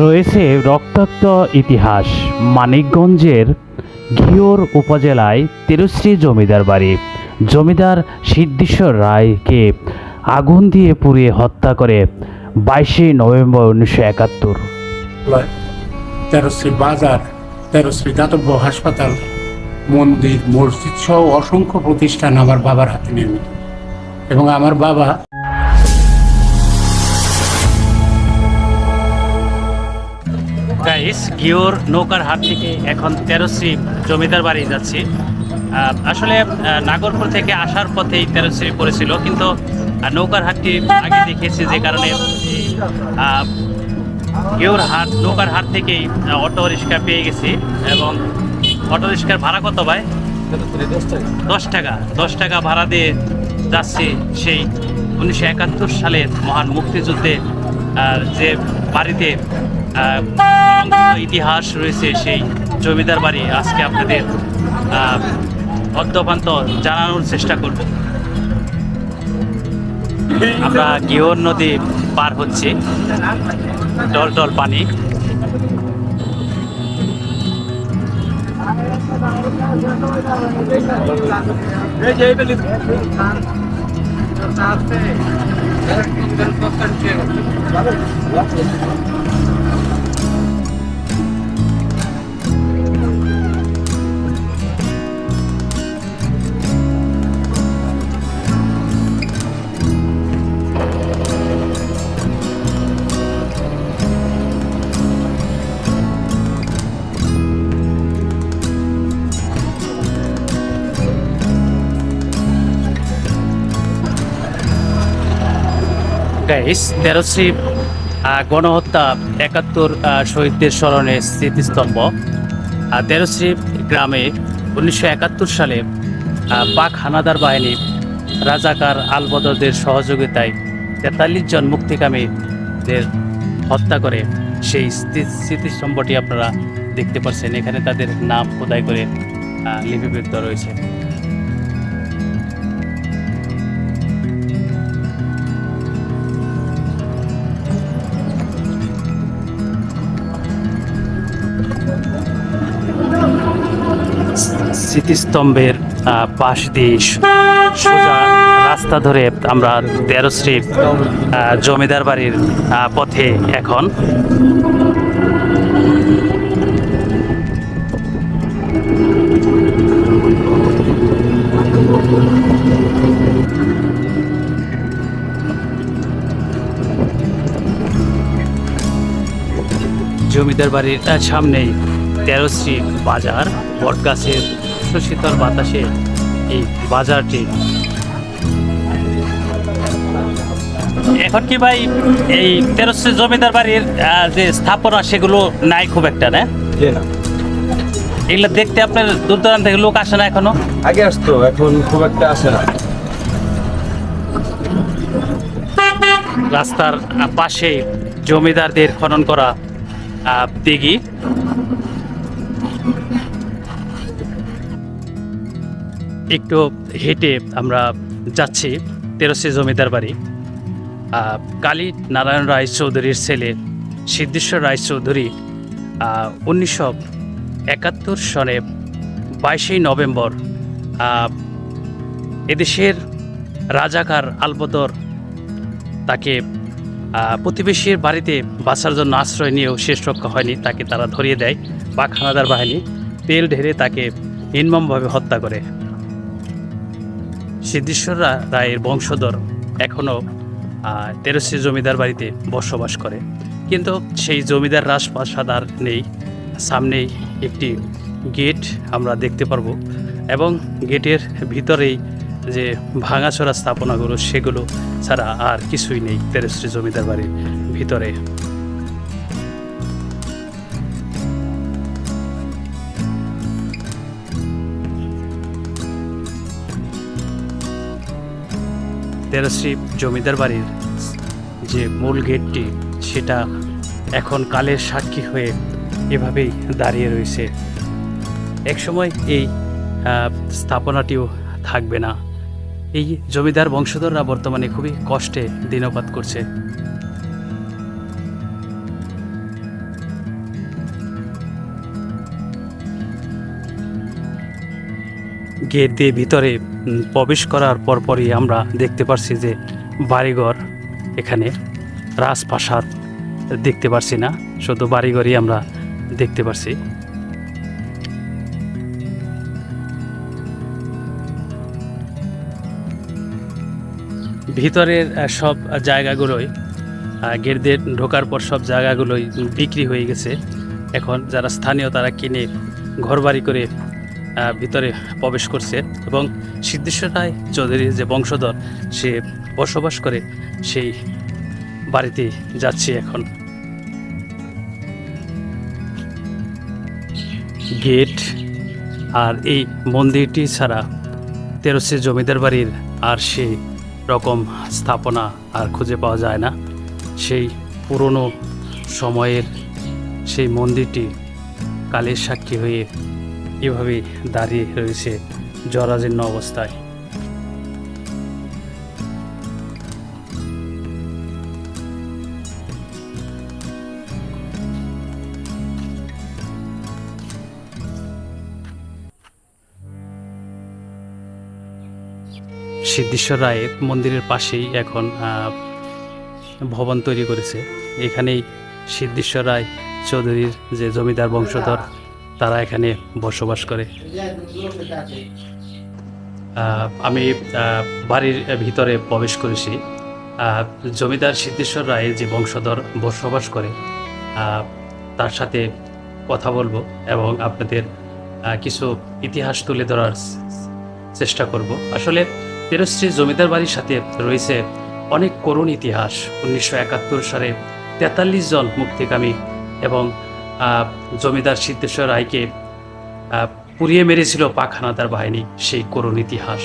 রয়েছে রক্তাক্ত ইতিহাস, মানিকগঞ্জের ঘিওর উপজেলায় তেরশ্রী জমিদার বাড়ি। জমিদার সিদ্ধেশ্বর রায়কে আগুন দিয়ে পুড়িয়ে হত্যা করে বাইশে নভেম্বর উনিশশো একাত্তর। তেরোশ্রী বাজার তেরোশ্রী দাতব্য হাসপাতাল, মন্দির, মসজিদ সহ অসংখ্য প্রতিষ্ঠান আমার বাবার হাতে নির্মিত। এবং আমার বাবা গাইস গিওর নৌকার হাট থেকে এখন তেরশ্রী জমিদার বাড়ি যাচ্ছি। আসলে নাগরপুর থেকে আসার পথেই তেরশ্রী পড়েছিল, কিন্তু নৌকার হাটটি আগে দেখেছি যে কারণে গিওর হাট, নৌকার হাট থেকেই অটো রিক্সা পেয়ে গেছি এবং অটো রিক্সার ভাড়া কত ভাই? দশ টাকা দশ টাকা ভাড়া দিয়ে যাচ্ছি সেই উনিশশো একাত্তর সালের মহান মুক্তিযুদ্ধে যে বাড়িতে ইতিহাস রয়েছে সেই জমিদার বাড়ি। আজকে আপনাদের অদ্যপান্ত জানানোর চেষ্টা করব। আমরা গিওর নদী পার হচ্ছি। ডল ডল পানি। গাইস তেরোশ্রী গণহত্যা একাত্তর শহীদদের স্মরণে স্মৃতিস্তম্ভ। তেরোশ্রী গ্রামে উনিশশো একাত্তর সালে পাক হানাদার বাহিনী রাজাকার আলবদরদের সহযোগিতায় তেতাল্লিশ জন মুক্তিকামীদের হত্যা করে। সেই স্মৃতি- স্মৃতিস্তম্ভটি আপনারা দেখতে পাচ্ছেন। এখানে তাদের নাম খোদাই করে লিপিবদ্ধ রয়েছে। স্মৃতিস্তম্ভের পাশ দিয়ে সোজা রাস্তা ধরে আমরা তেরোশ্রী আহ, জমিদার বাড়ির পথে এখন। জমিদার বাড়ির সামনেই তেরোশ্রী বাজার বটগাছের সুশীতল বাতাসে এই বাজারটি। এখন কি ভাই এই তেরোশ্রী জমিদার বাড়ির যে স্থাপনা সেগুলো নাই খুব একটা না। এগুলো দেখতে আপনার দূর দূরান্ত থেকে লোক আসে না এখনও? আগে আসতো এখন খুব একটা আসে না। রাস্তার পাশে জমিদারদের খনন করা আহ, দিঘি। একটু হেঁটে আমরা যাচ্ছি তেরোশি জমিদার বাড়ি। কালী নারায়ণ রায় চৌধুরীর ছেলে সিদ্ধেশ্বর রায় চৌধুরী উনিশশো একাত্তর সনে বাইশে নভেম্বর এদেশের রাজাকার আলবদর তাকে প্রতিবেশীর বাড়িতে বাঁচার জন্য আশ্রয় নিয়েও শেষ রক্ষা হয়নি, তাকে তারা ধরিয়ে দেয় পাক হানাদার বাহিনী। তেল ঢেলে তাকে নির্মমভাবে হত্যা করে। সিদ্ধেশ্বর রা- রায়ের বংশধর। এখনও তেরোশি জমিদার বাড়িতে বসবাস করে। কিন্তু সেই জমিদার রাজপ্রাসাদ আর নেই। সামনেই একটি গেট আমরা দেখতে পারব এবং গেটের ভিতরেই যে ভাঙাচোরা স্থাপনাগুলো, সেগুলো ছাড়া আর কিছুই নেই তেরোশ্রী জমিদার বাড়ির ভিতরে। তেরশ্রী জমিদার বাড়ির যে মূল গেটটি, সেটা এখন কালের সাক্ষী হয়ে এভাবেই দাঁড়িয়ে রয়েছে। একসময় এই স্থাপনাটিও থাকবে না। এই জমিদার বংশধররা বর্তমানে খুবই কষ্টে দিনপাত করছে। গেট দিয়ে ভিতরে প্রবেশ করার পরপরই আমরা দেখতে পারছি যে বাড়িঘর এখানে রাজপ্রাসাদ দেখতে পারছি না শুধু বাড়িঘরই আমরা দেখতে পারছি। ভিতরের সব জায়গাগুলোই আহ, গেট দিয়ে ঢোকার পর সব জায়গাগুলোই বিক্রি হয়ে গেছে। এখন যারা স্থানীয় তারা কিনে ঘরবাড়ি করে ভিতরে প্রবেশ করছে এবং সিদ্ধেশ্বর রায় চৌধুরীর যে বংশধর, সে বসবাস করে সেই বাড়িতে যাচ্ছি এখন। গেট আর এই মন্দিরটি ছাড়া তেরোশি জমিদার বাড়ির আর সেই রকম স্থাপনা আর খুঁজে পাওয়া যায় না। সেই পুরনো সময়ের সেই মন্দিরটি কালের সাক্ষী হয়ে এভাবেই দাঁড়িয়ে রয়েছে জরাজীর্ণ অবস্থায়। সিদ্ধেশ্বর রায়ের মন্দিরের পাশেই এখন ভবন তৈরি করেছে। এখানেই সিদ্ধেশ্বর রায় চৌধুরীর যে জমিদার বংশধর তারা এখানে বসবাস করে। আমি বাড়ির ভিতরে প্রবেশ করেছি। জমিদার সিদ্ধেশ্বর রায়ের যে বংশধর বসবাস করে তার সাথে কথা বলব এবং আপনাদের কিছু ইতিহাস তুলে ধরার চেষ্টা করব। আসলে তেরশ্রী জমিদার বাড়ির সাথে রয়েছে অনেক করুণ ইতিহাস। উনিশশো একাত্তর সালে তেতাল্লিশ জন মুক্তিকামী এবং জমিদার সিদ্ধেশ্বর রায়কে পুড়িয়ে মেরেছিল পাখানাদার বাহিনী, সেই করুণ ইতিহাস।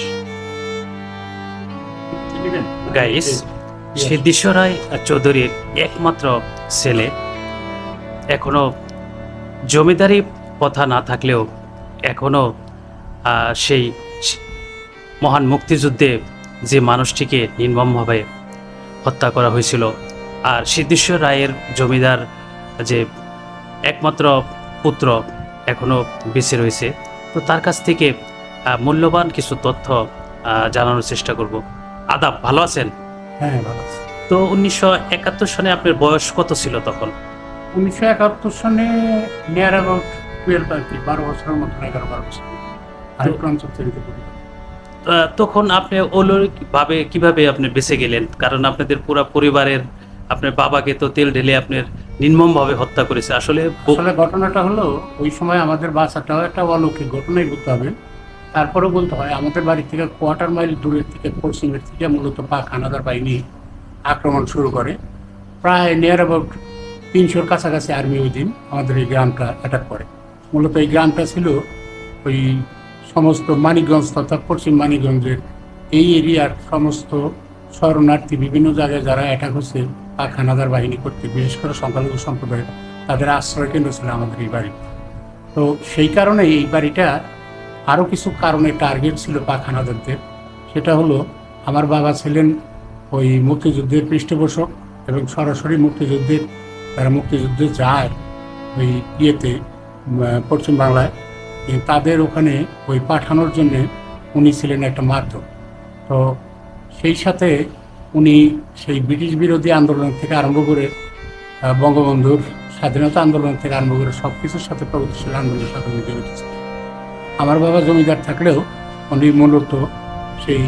গাইস সিদ্ধেশ্বর রায় চৌধুরীর একমাত্র ছেলে। এখনও জমিদারি কথা না থাকলেও এখনও সেই মহান মুক্তিযুদ্ধে যে মানুষটিকে নির্মমভাবে হত্যা করা হয়েছিল। আর সিদ্ধেশ্বর রায়ের জমিদার যে একমাত্র পুত্র এখনও বেঁচে রয়েছে। তো তার কাছ থেকে মূল্যবান কিছু তথ্য জানানোর চেষ্টা করব। আদাব ভালো আছেন? হ্যাঁ ভালো আছে। তো উনিশশো একাত্তর সনে আপনার বয়স কত ছিল তখন? উনিশশো একাত্তর সনে নিয়ার অ্যাবাউট টুয়েলভ আর কি বারো বছরের মতন এগারো বারো বছর। আরেকটু অঞ্চল তৈরিতে তখন আপনি অলৌকিকভাবে কীভাবে আপনি বেঁচে গেলেন? কারণ আপনাদের পুরো পরিবারের আপনার বাবাকে তো তেল ঢেলে আপনার নির্মমভাবে হত্যা করেছে। আসলে আসলে ঘটনাটা হলো, ওই সময় আমাদের বাসাটাও একটা অলৌকিক ঘটনাই বলতে হবে। তারপরেও বলতে হয়, আমাদের বাড়ি থেকে কোয়ার্টার মাইল দূরের থেকে, পশ্চিমের থেকে মূলত পাক হানাদার বাহিনী আক্রমণ শুরু করে। প্রায় নিয়ার অ্যাবাউট তিনশোর কাছাকাছি আর্মি ওই দিন আমাদের এই গ্রামটা অ্যাটাক করে। মূলত এই গ্রামটা ছিল ওই সমস্ত মানিকগঞ্জ তথা পশ্চিম মানিকগঞ্জের এই এরিয়ার সমস্ত শরণার্থী বিভিন্ন জায়গায় যারা অ্যাটাক হচ্ছে হানাদার বাহিনী কর্তৃক বিশেষ করে সংখ্যালঘু সম্প্রদায়ের তাদের আশ্রয় কেন্দ্র ছিল আমাদের এই বাড়ি। তো সেই কারণে এই বাড়িটা আরও কিছু কারণে টার্গেট ছিল পাক সেটা হলো আমার বাবা ছিলেন ওই মুক্তিযুদ্ধের পৃষ্ঠপোষক এবং সরাসরি মুক্তিযুদ্ধের তারা মুক্তিযুদ্ধে যায় ওই ইয়েতে উম, পশ্চিম বাংলায়। তাদের ওখানে ওই পাঠানোর জন্যে উনি ছিলেন একটা মাধ্যম তো সেই সাথে উনি সেই ব্রিটিশ বিরোধী আন্দোলন থেকে আরম্ভ করে বঙ্গবন্ধুর স্বাধীনতা আন্দোলন থেকে আরম্ভ করে সব কিছুর সাথে প্রগতিশীল আন্দোলনের সাথে উনি জড়িত ছিলেন। আমার বাবা জমিদার থাকলেও উনি মূলত সেই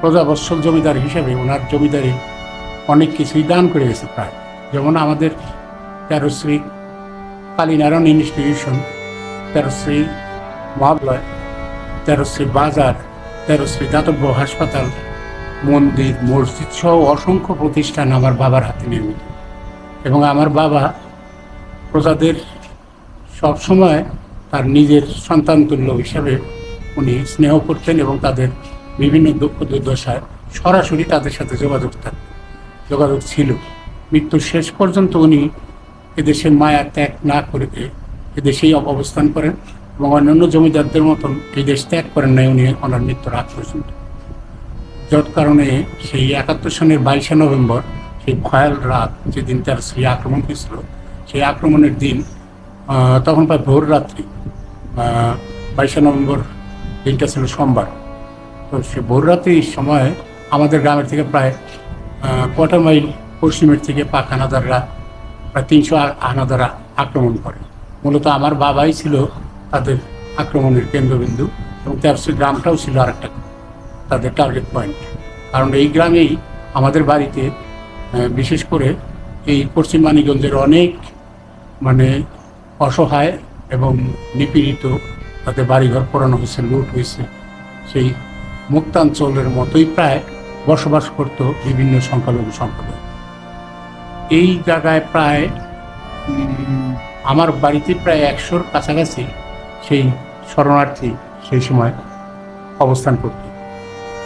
প্রজাবৎসল জমিদার হিসেবে ওনার জমিদারি অনেক কিছুই দান করে গেছে প্রায়। যেমন আমাদের তেরোশ্রী কালীনারায়ণ ইনস্টিটিউশন তেরোশ্রী মহাবলয় তেরোশ্রী বাজার, তেরোশ্রী দাতব্য হাসপাতাল মন্দির, মসজিদ সহ অসংখ্য প্রতিষ্ঠান আমার বাবার হাতে নির্মিত। এবং আমার বাবা প্রজাদের সবসময় তার নিজের সন্তান তুল্য হিসাবে উনি স্নেহ করতেন এবং তাদের বিভিন্ন দুঃখ দুর্দশায় সরাসরি তাদের সাথে যোগাযোগ থাকত। যোগাযোগ ছিল। মৃত্যুর শেষ পর্যন্ত উনি এদেশের মায়া ত্যাগ না করে এদেশেই অবস্থান করেন এবং অন্যান্য জমিদারদের মতন এই দেশ ত্যাগ করেন নাই, উনি ওনার মৃত্যুর আগ পর্যন্ত। যার কারণে সেই একাত্তর সনের বাইশে নভেম্বর, সেই ভয়াল রাত যেদিন তার সেই আক্রমণ হয়েছিল সেই আক্রমণের দিন তখন প্রায় ভোর রাত্রি বাইশে নভেম্বর দিনটা ছিল সোমবার। তো সে ভোর ভোররাত্রির সময় আমাদের গ্রামের থেকে প্রায় কোয়ার্টার মাইল পশ্চিমের থেকে পাক হানাদাররা, প্রায় তিনশো হানাদারা আক্রমণ করে। মূলত আমার বাবাই ছিল তাদের আক্রমণের কেন্দ্রবিন্দু এবং তেরোশো গ্রামটাও ছিল আরেকটা। তাদের টার্গেট পয়েন্ট কারণ এই গ্রামেই আমাদের বাড়িতে বিশেষ করে এই পশ্চিম মানিগঞ্জের অনেক মানে অসহায় এবং নিপীড়িত তাদের বাড়িঘর পোড়ানো হয়েছে, লুট হয়েছে, সেই মুক্তাঞ্চলের মতোই প্রায় বসবাস করত বিভিন্ন সংখ্যালঘু সম্প্রদায়। এই জায়গায় প্রায় আমার বাড়িতে প্রায় একশোর কাছাকাছি সেই শরণার্থী সেই সময় অবস্থান করত।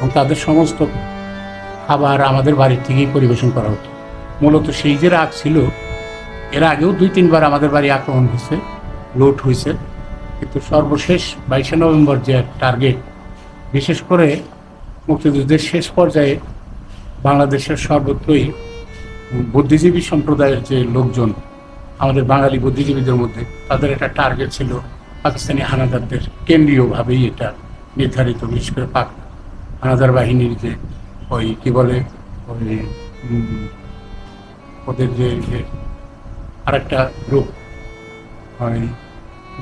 এবং তাদের সমস্ত খাবার আমাদের বাড়ির থেকেই পরিবেশন করা হতো। মূলত সেই যে রাগ ছিল, এর আগেও দুই তিনবার আমাদের বাড়ি আক্রমণ হয়েছে, লুট হয়েছে। কিন্তু সর্বশেষ বাইশে নভেম্বর যে টার্গেট বিশেষ করে মুক্তিযুদ্ধের শেষ পর্যায়ে বাংলাদেশের সর্বত্রই বুদ্ধিজীবী সম্প্রদায়ের যে লোকজন, আমাদের বাঙালি বুদ্ধিজীবীদের মধ্যে, তাদের একটা টার্গেট ছিল পাকিস্তানি হানাদারদের কেন্দ্রীয়ভাবেই এটা নির্ধারিত, বিশেষ করে পাক হানাদার বাহিনীর যে ওই কি বলে ওই ওদের যে আরেকটা গ্রুপ ওই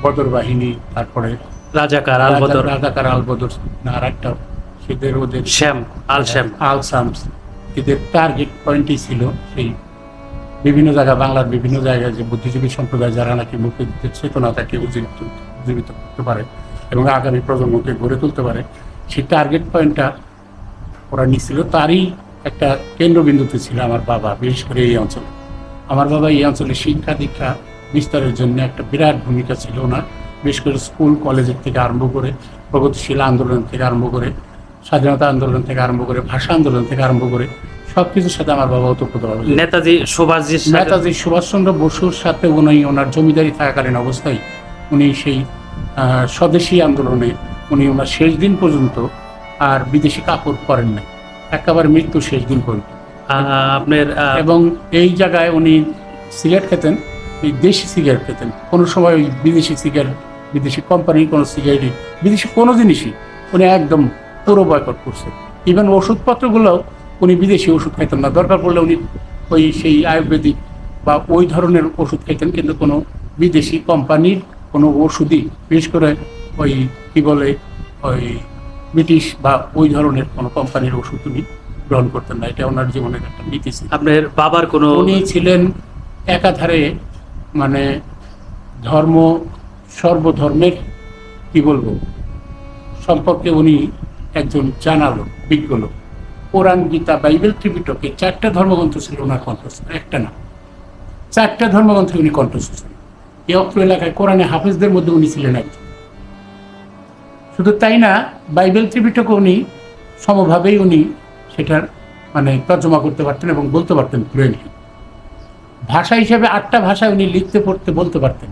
বদর বাহিনী তারপরে রাজাকার আলবদর রাজাকার আলবদর না আরেকটা সেদের ওদের শ্যাম আল শ্যাম। আল সামস এদের টার্গেট পয়েন্টই ছিল সেই বিভিন্ন জায়গা বাংলার বিভিন্ন জায়গায় যে বুদ্ধিজীবী সম্প্রদায় যারা নাকি মুক্তিযুদ্ধের চেতনাটাকে উজ্জীবিত উজ্জীবিত করতে পারে এবং আগামী প্রজন্মকে গড়ে তুলতে পারে সেই টার্গেট পয়েন্টটা ওরা নিছিল। তারই একটা কেন্দ্রবিন্দুতে ছিল আমার বাবা বিশেষ করে এই অঞ্চলে। আমার বাবা এই অঞ্চলে শিক্ষা দীক্ষা বিস্তারের জন্য একটা বিরাট ভূমিকা ছিল ওনার। বিশেষ করে স্কুল কলেজের থেকে আরম্ভ করে প্রগতিশীল আন্দোলন থেকে আরম্ভ করে স্বাধীনতা আন্দোলন থেকে আরম্ভ করে ভাষা আন্দোলন থেকে আরম্ভ করে সব কিছুর সাথে আমার বাবা ওতপ্রোতভাবে। নেতাজি সাথে- নেতাজি সুভাষচন্দ্র বসুর সাথে উনি ওনার জমিদারি থাকাকালীন অবস্থায় উনি সেই স্বদেশী আন্দোলনে উনি ওনার শেষ দিন পর্যন্ত আর বিদেশি কাপড় পরেন নাই। একেবারে মৃত্যু শেষ দিন পর্যন্ত। আপনার এবং এই জায়গায় উনি সিগারেট খেতেন এই দেশি সিগারেট খেতেন। কোনো সময় ওই বিদেশি সিগারেট বিদেশি কোম্পানির কোনো সিগারেটই বিদেশি কোনো জিনিসই উনি একদম পুরো বয়কট করছে। ইভেন ওষুধপত্রগুলোও উনি বিদেশি ওষুধ খাইতেন না। দরকার পড়লে উনি ওই সেই আয়ুর্বেদিক বা ওই ধরনের ওষুধ খাইতেন কিন্তু কোনো বিদেশি কোম্পানির কোনো ওষুধই বিশেষ করে ওই কি বলে ওই ব্রিটিশ বা ওই ধরনের কোনো কোম্পানির ওষুধ উনি গ্রহণ করতেন না। এটা ওনার জীবনের একটা নীতি ছিল। আপনার বাবার কোনো উনি ছিলেন একাধারে মানে ধর্ম সর্বধর্মের কি বলব সম্পর্কে উনি একজন জানালো বিজ্ঞ লোক। কোরআন গীতা বাইবেল ত্রিপিটকে চারটা ধর্মগ্রন্থ ছিল ওনার কণ্ঠস্থ একটা না। চারটা ধর্মগ্রন্থে উনি কণ্ঠস্থ ছিলেন। এই অত্র এলাকায় কোরআনে হাফেজদের মধ্যে উনি ছিলেন একজন। শুধু তাই না, বাইবেল ত্রিপিটকে উনি, সমভাবেই উনি সেটার মানে তর্জমা করতে পারতেন এবং বলতে পারতেন ফ্লুয়েন্টলি ভাষা হিসেবে আটটা ভাষায় উনি লিখতে, পড়তে, বলতে পারতেন।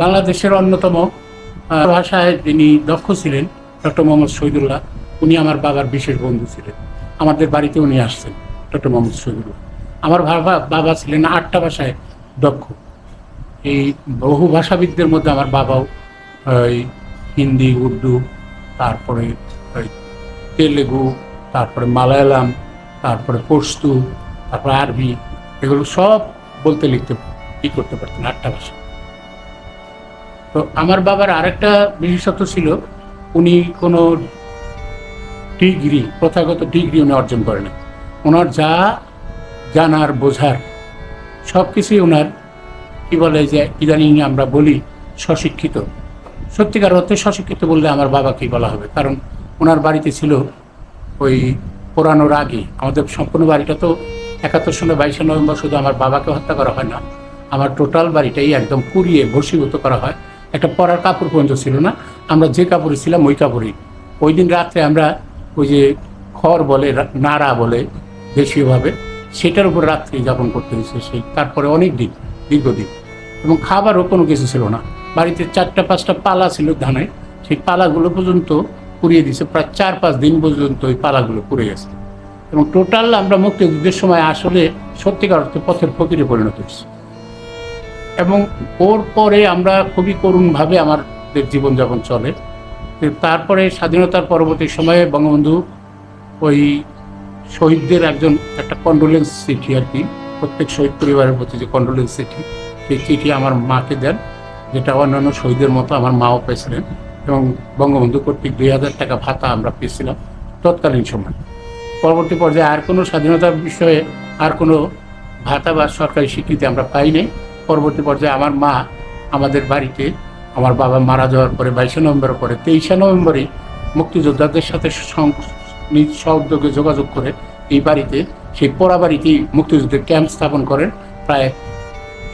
বাংলাদেশের অন্যতম ভাষায় যিনি দক্ষ ছিলেন, ডক্টর মোহাম্মদ শহীদুল্লাহ, উনি আমার বাবার বিশেষ বন্ধু ছিলেন। আমাদের বাড়িতে উনি আসছেন, ডক্টর মোহাম্মদ শহীদুল্লাহ। আমার বাবা বাবা ছিলেন আটটা ভাষায় দক্ষ। এই বহু ভাষাবিদদের মধ্যে আমার বাবাও ওই হিন্দি, উর্দু, তারপরে তেলেগু, তারপরে মালায়ালাম, তারপরে পশতু তারপরে আরবি, এগুলো সব বলতে লিখতে ই করতে পারতেন আটটা ভাষা। তো আমার বাবার আরেকটা বিশেষত্ব ছিল, উনি কোনো ডিগ্রি, প্রথাগত ডিগ্রি উনি অর্জন করেন ওনার যা জানার, বোঝার সব কিছুই ওনার কি বলে যে, ইদানিং আমরা বলি, স্বশিক্ষিত। সত্যিকার অর্থে স্বশিক্ষিত বললে আমার বাবাকেই বলা হবে, কারণ ওনার বাড়িতে ছিল ওই পোড়ানোর আগে। আমাদের সম্পূর্ণ বাড়িটা তো একাত্তর সালে বাইশে নভেম্বর শুধু আমার বাবাকে হত্যা করা হয় না, আমার টোটাল বাড়িটাই একদম পুড়িয়ে ভস্মীভূত করা হয়। একটা পরার কাপড় পর্যন্ত ছিল না, আমরা যে কাপড়ে ছিলাম ওই কাপড়ই ওই দিন রাত্রে আমরা ওই যে খড় বলে, নাড়া বলে দেশীয়ভাবে, সেটার উপর রাত্রি যাপন করতে হয়েছে সেই, তারপরে অনেক দিন, দীর্ঘদিন। এবং খাবারও কোনো কিছু ছিল না। বাড়িতে চারটা পাঁচটা পালা ছিল ধানের সেই পালাগুলো পর্যন্ত পুড়িয়ে দিয়েছে প্রায় চার পাঁচ দিন পর্যন্ত ওই পালাগুলো পুড়ে গেছে। এবং টোটাল আমরা মুক্তিযুদ্ধের সময় আসলে সত্যিকার অর্থে পথের ফকিরে পরিণত হয়েছি। এবং ওর পরে আমরা খুবই করুণভাবে আমাদের জীবনযাপন চলে। তারপরে স্বাধীনতার পরবর্তী সময়ে বঙ্গবন্ধু ওই শহীদদের একজন, একটা কন্ডোলেন্স চিঠি আর কি, প্রত্যেক শহীদ পরিবারের প্রতি যে কন্ডোলেন্স চিঠি সেই চিঠি আমার মাকে দেন। যেটা অন্যান্য শহীদের মতো আমার মাও পেয়েছিলেন এবং বঙ্গবন্ধু কর্তৃক দুই হাজার টাকা ভাতা আমরা পেয়েছিলাম তৎকালীন সময়। পরবর্তী পর্যায়ে আর কোনো স্বাধীনতার বিষয়ে আর কোনো ভাতা বা সরকারি স্বীকৃতি আমরা পাই নাই। পরবর্তী পর্যায়ে আমার মা আমাদের বাড়িতে, আমার বাবা মারা যাওয়ার পরে বাইশে নভেম্বরের পরে তেইশে নভেম্বরে মুক্তিযোদ্ধাদের সাথে নিজ সউদ্যোগে যোগাযোগ করে এই বাড়িতে, সেই পোড়া বাড়িতেই মুক্তিযুদ্ধের ক্যাম্প স্থাপন করেন প্রায়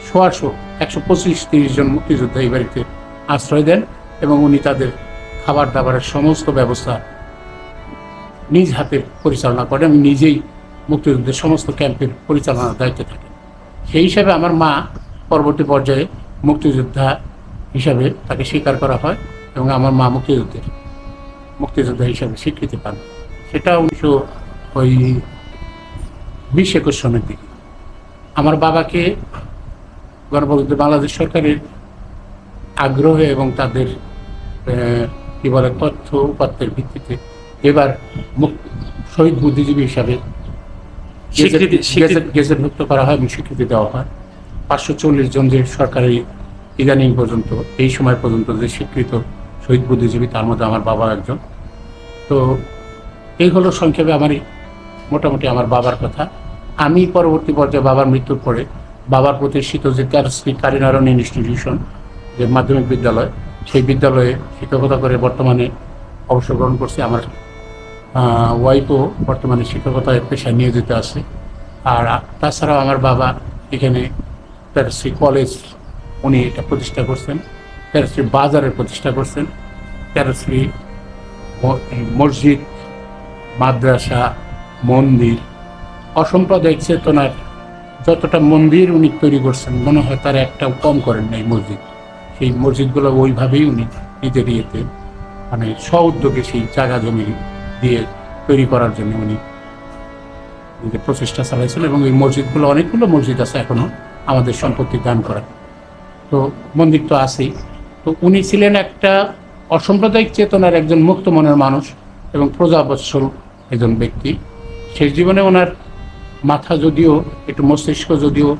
সোয়াশো একশো পঁচিশ, তিরিশ জন মুক্তিযোদ্ধা এই বাড়িতে আশ্রয় দেন এবং উনি তাদের খাবার দাবারের সমস্ত ব্যবস্থা নিজ হাতে পরিচালনা করেন। আমি নিজেই মুক্তিযুদ্ধের সমস্ত ক্যাম্পের পরিচালনার দায়িত্বে থাকেন সেই হিসাবে আমার মা পরবর্তী পর্যায়ে মুক্তিযোদ্ধা হিসাবে তাকে স্বীকার করা হয় এবং আমার মা মুক্তিযুদ্ধের মুক্তিযোদ্ধা হিসাবে স্বীকৃতি পান। সেটা উনিশশো ওই বিশ একুশ সনের দিকে। আমার বাবাকে গণপ্রজাতন্ত্রী বাংলাদেশ সরকারের আগ্রহে এবং তাদের কি বলে তথ্য উপাত্তের ভিত্তিতে এবার শহীদ বুদ্ধিজীবী হিসাবে গেজেটভুক্ত করা হয় এবং স্বীকৃতি দেওয়া হয়। পাঁচশো চল্লিশ জন যে সরকারি ইদানিং পর্যন্ত এই সময় পর্যন্ত যে স্বীকৃত শহীদ বুদ্ধিজীবী তার মধ্যে আমার বাবা একজন। তো এই হলো সংক্ষেপে আমারই মোটামুটি আমার বাবার কথা। আমি পরবর্তী পর্যায়ে বাবার মৃত্যুর পরে বাবার প্রতিষ্ঠিত যে ক্যারশ্রী কারিনারণ ইনস্টিটিউশন যে মাধ্যমিক বিদ্যালয়, সেই বিদ্যালয়ে শিক্ষকতা করে বর্তমানে অবসর গ্রহণ করছে আমার ওয়াইফও বর্তমানে শিক্ষকতায় পেশায় নিয়োজিত আছে। আর তাছাড়াও আমার বাবা এখানে ক্যারশ্রী কলেজ উনি এটা প্রতিষ্ঠা করছেন ক্যারশ্রী বাজারের প্রতিষ্ঠা করছেন ম- মসজিদ, মাদ্রাসা, মন্দির, অসাম্প্রদায়িক চেতনার যতটা মন্দির উনি তৈরি করছেন, মনে হয় তার একটাও কম করেন নাই মসজিদ। সেই মসজিদগুলো ওইভাবেই উনি নিজের ইয়েতে মানে স্ব উদ্যোগে সেই জায়গা জমি দিয়ে তৈরি করার জন্য উনি নিজের প্রচেষ্টা চালাইছেন এবং এই মসজিদগুলো, অনেকগুলো মসজিদ আছে এখনও আমাদের সম্পত্তি দান করা তো মন্দির তো আছেই। তো উনি ছিলেন একটা অসাম্প্রদায়িক চেতনার একজন মুক্ত মনের মানুষ এবং প্রজাবৎসল একজন ব্যক্তি। শেষ জীবনে ওনার মাথা যদিও, একটু মস্তিষ্ক যদিও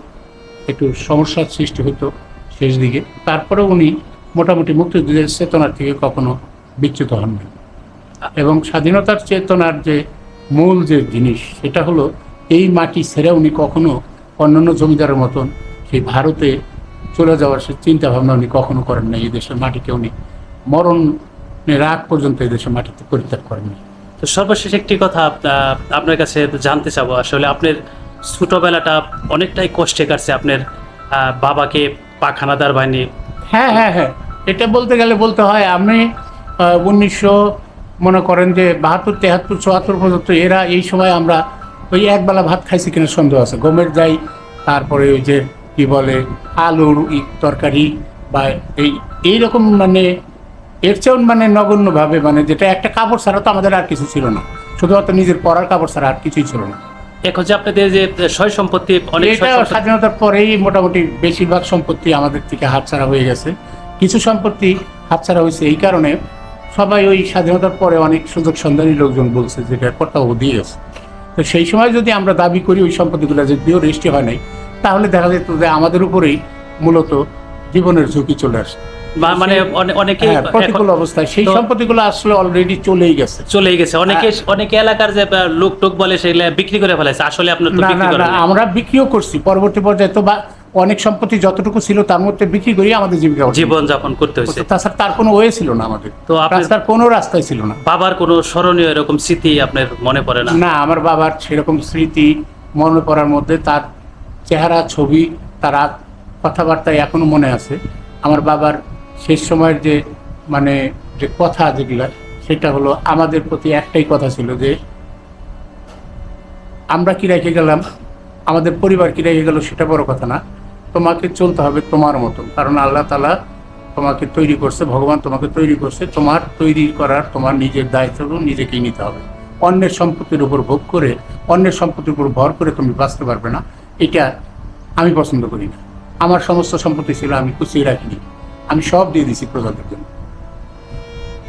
একটু সমস্যার সৃষ্টি হতো শেষ দিকে। তারপরে উনি মোটামুটি মুক্তিযুদ্ধের চেতনার থেকে কখনো বিচ্যুত হননি এবং স্বাধীনতার চেতনার যে মূল যে জিনিস, সেটা হলো এই মাটি ছেড়ে উনি কখনো অন্যান্য জমিদারের মতন সেই ভারতে চলে যাওয়ার সে চিন্তা ভাবনা উনি কখনো করেন না এই দেশের মাটিকে উনি মরণের আগ পর্যন্ত এই দেশের মাটিতে পরিত্যাগ করেননি তো সর্বশেষ একটি কথা আপনার কাছে জানতে চাবো। আসলে আপনার ছোটবেলাটা অনেকটাই কষ্টে কাটছে আপনার বাবাকে পাখানাদার বাহিনী। হ্যাঁ হ্যাঁ হ্যাঁ। এটা বলতে গেলে বলতে হয়, আমি উনিশশো মনে করেন যে বাহাত্তর, তেহাত্তর, চুয়াত্তর পর্যন্ত এরা এই সময় আমরা ওই একবেলা ভাত খাইছি কিনা সন্দেহ আছে। গমের যাই, তারপরে ওই যে কি বলে, আলুর তরকারি বা এই, এইরকম মানে এর চেয়েও মানে নগণ্যভাবে মানে যেটা একটা কাপড় ছাড়া তো আমাদের আর কিছু ছিল না। শুধুমাত্র নিজের পরার কাপড় ছাড়া আর কিছুই ছিল না। এখন যে আপনাদের যে সয় সম্পত্তি অনেক স্বাধীনতার পরেই মোটামুটি বেশিরভাগ সম্পত্তি আমাদের থেকে হাতছাড়া হয়ে গেছে। কিছু সম্পত্তি হাতছাড়া হয়েছে এই কারণে সবাই ওই স্বাধীনতার পরে অনেক সুযোগ সন্ধানী লোকজন বলছে যেটা কর্তাবাবু দিয়ে গেছে তো সেই সময় যদি আমরা দাবি করি ওই সম্পত্তিগুলো যদিও রেজিস্ট্রি হয় নাই তাহলে দেখা যেত যে আমাদের উপরেই মূলত জীবনের ঝুঁকি চলে আসে। মানে অনেকে হ্যাঁ, প্রতিকূল অবস্থায়। সেই সম্পত্তিগুলো আসলে অলরেডি চলেই গেছে। চলেই গেছে। অনেকে অনেকে এলাকার যে লোক টোক বলে সেগুলা বিক্রি করে ফেলাইছে। আসলে আপনার তো বিক্রি নাই। আমরা বিক্রিও করছি। পরবর্তী পর্যায়ে তো বা অনেক সম্পত্তি যতটুকু ছিল তার মধ্যে বিক্রি করি আমাদের জীবিকা জীবন যাপন করতে হয়েছে। তাছাড়া তার কোনো ওয়ে ছিল না আমাদের। তো আপনার- কোনো রাস্তায় ছিল না। বাবার কোনো স্মরণীয় এরকম স্মৃতি আপনার মনে পড়ে না? না আমার বাবার সেরকম স্মৃতি মনে পড়ার মধ্যে তার চেহারা ছবি তার কথাবার্তা এখনও মনে আছে। আমার বাবার শেষ সময়ের যে মানে যে কথা যেগুলা, সেটা হলো আমাদের প্রতি একটাই কথা ছিল যে, আমরা কি রেখে গেলাম, আমাদের পরিবার কি রেখে গেল সেটা বড় কথা না। তোমাকে চলতে হবে তোমার মতো কারণ আল্লাহ তালা তোমাকে তৈরি করছে, ভগবান তোমাকে তৈরি করছে। তোমার তৈরি করার, তোমার নিজের দায়িত্ব নিজেকেই নিতে হবে। অন্যের সম্পত্তির উপর ভোগ করে, অন্যের সম্পত্তির উপর ভর করে তুমি বাঁচতে পারবে না। এটা আমি পছন্দ করি না। আমার সমস্ত সম্পত্তি ছিল, আমি কুচিয়ে রাখিনি। আমি সব দিয়ে দিছি প্রজাদের জন্য।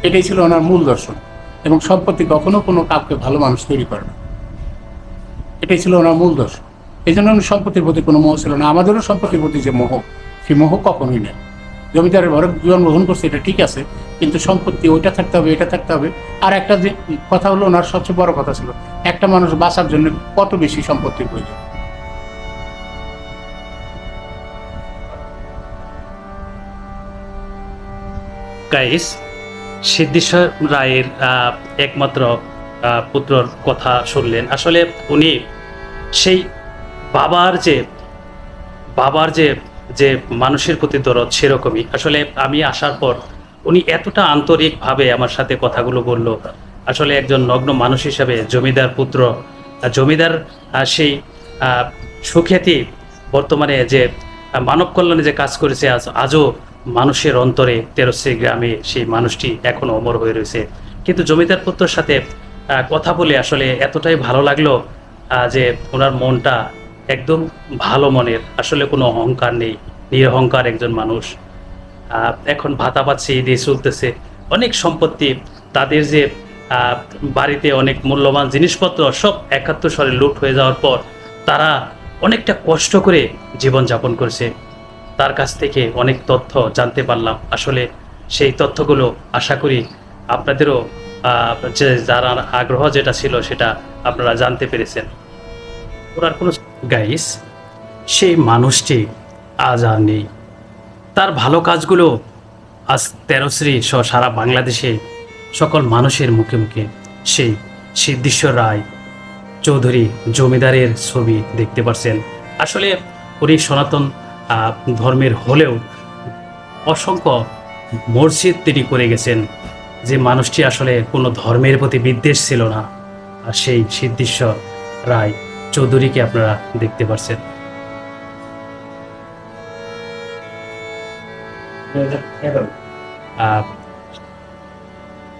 এটাই ছিল ওনার মূল দর্শন এবং সম্পত্তি কখনো কোনো কাউকে ভালো মানুষ তৈরি করে না। এটাই ছিল ওনার মূল দর্শন। এই জন্য সম্পত্তির প্রতি কোনো মোহ ছিল না। আমাদেরও সম্পত্তির প্রতি যে মোহ, সেই মোহ কখনোই নেই। জমিদারের ঘরে জন্মগ্রহণ করছে, এটা ঠিক আছে, কিন্তু সম্পত্তি ওইটা থাকতে হবে, এটা থাকতে হবে। আর একটা যে কথা হলো, ওনার সবচেয়ে বড় কথা ছিল, একটা মানুষ বাঁচার জন্য কত বেশি সম্পত্তির প্রয়োজন। গাইস, সিদ্ধেশ্বর রায়ের একমাত্র পুত্রর কথা শুনলেন। আসলে উনি সেই বাবার যে বাবার যে যে মানুষের প্রতি দরদ সেরকমই। আসলে আমি আসার পর উনি এতটা আন্তরিকভাবে আমার সাথে কথাগুলো বলল। আসলে একজন নগ্ন মানুষ হিসাবে জমিদার পুত্র জমিদার সেই সুখ্যাতি বর্তমানে যে মানব কল্যাণে যে কাজ করেছে, আজ, আজও মানুষের অন্তরে তেরশ্রী গ্রামে সেই মানুষটি এখনও অমর হয়ে রয়েছে। কিন্তু জমিদার পুত্রর সাথে কথা বলে আসলে এতটাই ভালো লাগল যে ওনার মনটা একদম ভালো মনের। আসলে কোনো অহংকার নেই, নিরহংকার একজন মানুষ। এখন ভাতা পাচ্ছি দিয়ে চলতেছে। অনেক সম্পত্তি, তাদের যে বাড়িতে অনেক মূল্যবান জিনিসপত্র সব একাত্তর সালে লুট হয়ে যাওয়ার পর তারা অনেকটা কষ্ট করে জীবনযাপন করছে। তার কাছ থেকে অনেক তথ্য জানতে পারলাম। আসলে সেই তথ্যগুলো আশা করি আপনাদেরও যে যারা আগ্রহ যেটা ছিল সেটা আপনারা জানতে পেরেছেন। ওনার কোনো গাইস সেই মানুষটি আজ আর নেই। তার ভালো কাজগুলো আজ তেরশ্রী সহ সারা বাংলাদেশে সকল মানুষের মুখে মুখে। সেই সিদ্ধেশ্বর রায় চৌধুরী জমিদারের ছবি দেখতে পাচ্ছেন আসলে উনি সনাতন ধর্মের হলেও অসংখ্য মসজিদ তিনি করে গেছেন যে মানুষটি আসলে কোনো ধর্মের প্রতি বিদ্বেষ ছিল না। আর সেই সিদ্ধেশ্বর রায় চৌধুরীকে আপনারা দেখতে পাচ্ছেন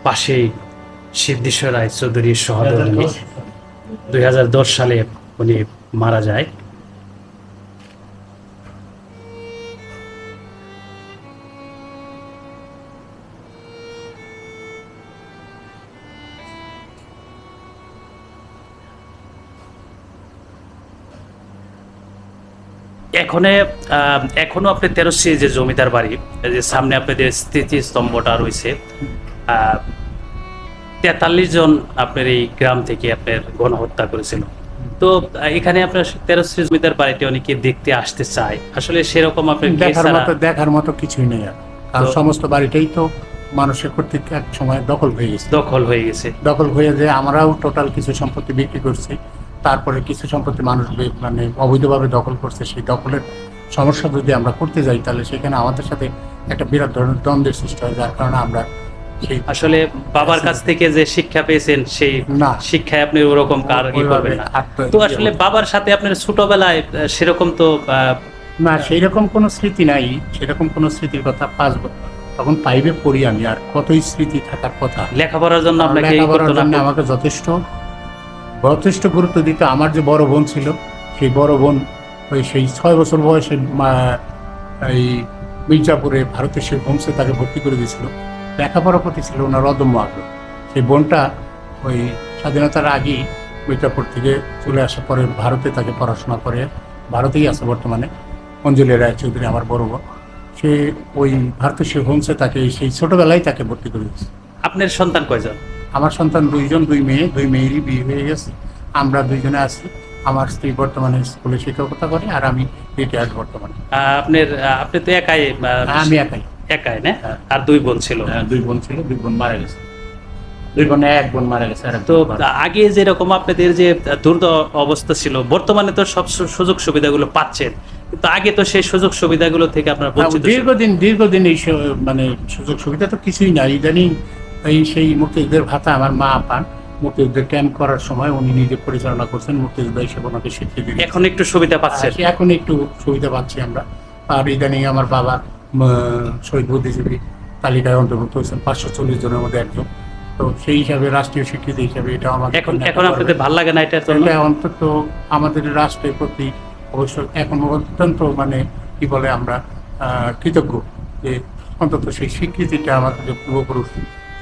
পাশেই সিদ্ধেশ্বর রায় চৌধুরীর সহধর্মী। দুই সালে উনি মারা যায়। এখানে এখনও আপনি তেরোশি যে জমিদার বাড়ি যে সামনে আপনাদের স্মৃতিস্তম্ভটা রয়েছে। তেতাল্লিশ জন আপনার এই গ্রাম থেকে আপনার গণহত্যা করেছিল। তো এখানে আপনার তেরোশি জমিদার বাড়িটি অনেকে দেখতে আসতে চায়। আসলে সেরকম আপনার দেখার মতো দেখার মতো কিছুই নেই আর। সমস্ত বাড়িটাই তো মানুষের কর্তৃক এক সময় দখল হয়ে গেছে। দখল হয়ে গেছে। দখল হয়ে যে আমরাও টোটাল কিছু সম্পত্তি বিক্রি করছি। তারপরে কিছু সম্পত্তি মানুষ মানে অবৈধভাবে দখল করছে সেই দখলের সমস্যা যদি আমরা করতে যাই তাহলে সেখানে আমাদের সাথে একটা বিরাট ধরনের দ্বন্দ্বের সৃষ্টি হয় যার কারণে আমরা আসলে বাবার কাছ থেকে যে শিক্ষা পেয়েছেন সেই শিক্ষায় আপনি ওরকম কার তো আসলে বাবার সাথে আপনার ছোটবেলায় সেরকম তো না সেই রকম কোনো স্মৃতি নাই সেরকম কোনো স্মৃতির কথা পাঁচ তখন পাইবে পড়ি আমি আর কতই স্মৃতি থাকার কথা। লেখাপড়ার জন্য আপনাকে আমাকে যথেষ্ট যথেষ্ট গুরুত্ব দিত আমার যে বড় বোন ছিল, সেই বড় বোন ওই সেই ছয় বছর বয়সে এই মির্জাপুরে ভারতের সেই হোমসে তাকে ভর্তি করে দিয়েছিল। লেখাপড়ার প্রতি ছিল ওনার অদম্য আগ্রহ। সেই বোনটা ওই স্বাধীনতার আগেই মির্জাপুর থেকে চলে আসার পরে ভারতে তাকে পড়াশোনা করে, ভারতেই আছে বর্তমানে অঞ্জলি রায় চৌধুরী আমার বড় বোন। সে ওই ভারতের সেই হোমসে তাকে, সেই ছোটবেলায় তাকে ভর্তি করে দিয়েছে। আপনার সন্তান কয়জন? আমার সন্তান দুইজন দুই মেয়ে দুই মেয়েরই বিয়ে হয়ে গেছে। আমরা দুইজনে আছি। আমার স্ত্রী বর্তমানে স্কুলে শিক্ষকতা করে আর আমি রিটায়ার্ড বর্তমানে। আপনার আপনি তো একাই আমি একাই। একাই না? হ্যাঁ। আর দুই বোন ছিল? হ্যাঁ, দুই বোন ছিল দুই বোন মারা গেছে। দুই বোনে এক বোন মারা গেছে তো। আগে যেরকম আপনাদের যে দুর্দ অবস্থা ছিল বর্তমানে তো সব সুযোগ সুবিধাগুলো পাচ্ছেন। কিন্তু আগে তো সেই সুযোগ সুবিধাগুলো থেকে আপনারা বঞ্চিত দীর্ঘদিন দীর্ঘদিন এই মানে সুযোগ সুবিধা তো কিছুই নাই। ইদানিং এই সেই মুক্তিযুদ্ধের ভাতা আমার মা পান। মুক্তিযুদ্ধের ক্যাম্প করার সময় উনি নিজে পরিচালনা করছেন মুক্তিযুদ্ধ হিসেবে ওনাকে স্বীকৃতি দিয়েছেন। এখন একটু সুবিধা পাচ্ছেন আর এখন একটু সুবিধা পাচ্ছি আমরা। আর ইদানিং আমার বাবা শহীদ বুদ্ধিজীবী তালিকায় অন্তর্ভুক্ত হয়েছেন পাঁচশো চল্লিশ জনের মধ্যে একজন। তো সেই হিসাবে রাষ্ট্রীয় স্বীকৃতি হিসাবে এটা আমাকে এখন এখন আপনাদের ভালো লাগে না জন্য? এটা অন্তত আমাদের রাষ্ট্রের প্রতি অবশ্য এখন অত্যন্ত মানে কি বলে আমরা আহ, কৃতজ্ঞ যে অন্তত সেই স্বীকৃতিটা আমাদের পূর্বপুরুষ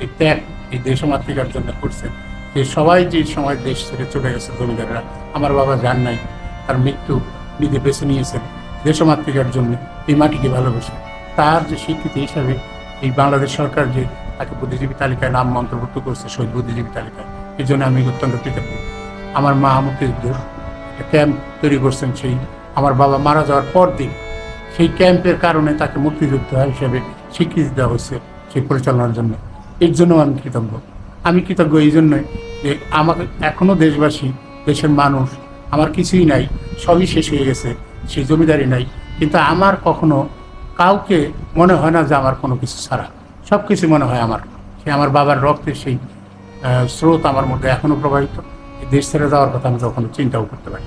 এই ত্যাগ এই দেশমাতৃকার জন্য করছেন যে সবাই যে সময় দেশ ছেড়ে চলে গেছে জমিদাররা, আমার বাবা যান নাই, তার মৃত্যু নিজে বেছে নিয়েছেন। দেশমাতৃকার জন্য এই মাটিকে ভালোবেসে। তার যে স্বীকৃতি হিসাবে এই বাংলাদেশ সরকার যে তাকে বুদ্ধিজীবী তালিকায় নাম অন্তর্ভুক্ত করছে, শহীদ বুদ্ধিজীবী তালিকায়, এই জন্য আমি অত্যন্ত কৃতজ্ঞ। আমার মা মুক্তিযুদ্ধের একটা ক্যাম্প তৈরি করছেন সেই, আমার বাবা মারা যাওয়ার পর দিন সেই ক্যাম্পের কারণে তাকে মুক্তিযোদ্ধা হিসেবে স্বীকৃতি দেওয়া হয়েছে সেই পরিচালনার জন্য। এর জন্য আমি কৃতজ্ঞ। আমি কৃতজ্ঞ এই জন্যই যে আমাকে এখনও দেশবাসী, দেশের মানুষ আমার কিছুই নাই, সবই শেষ হয়ে গেছে, সেই জমিদারি নাই। কিন্তু আমার কখনো কাউকে মনে হয় না যে আমার কোনো কিছু ছাড়া। সব কিছু মনে হয় আমার। সে আমার বাবার রক্তের সেই স্রোত আমার মধ্যে এখনও প্রবাহিত। দেশ ছেড়ে যাওয়ার কথা আমি কখনো চিন্তাও করতে পারি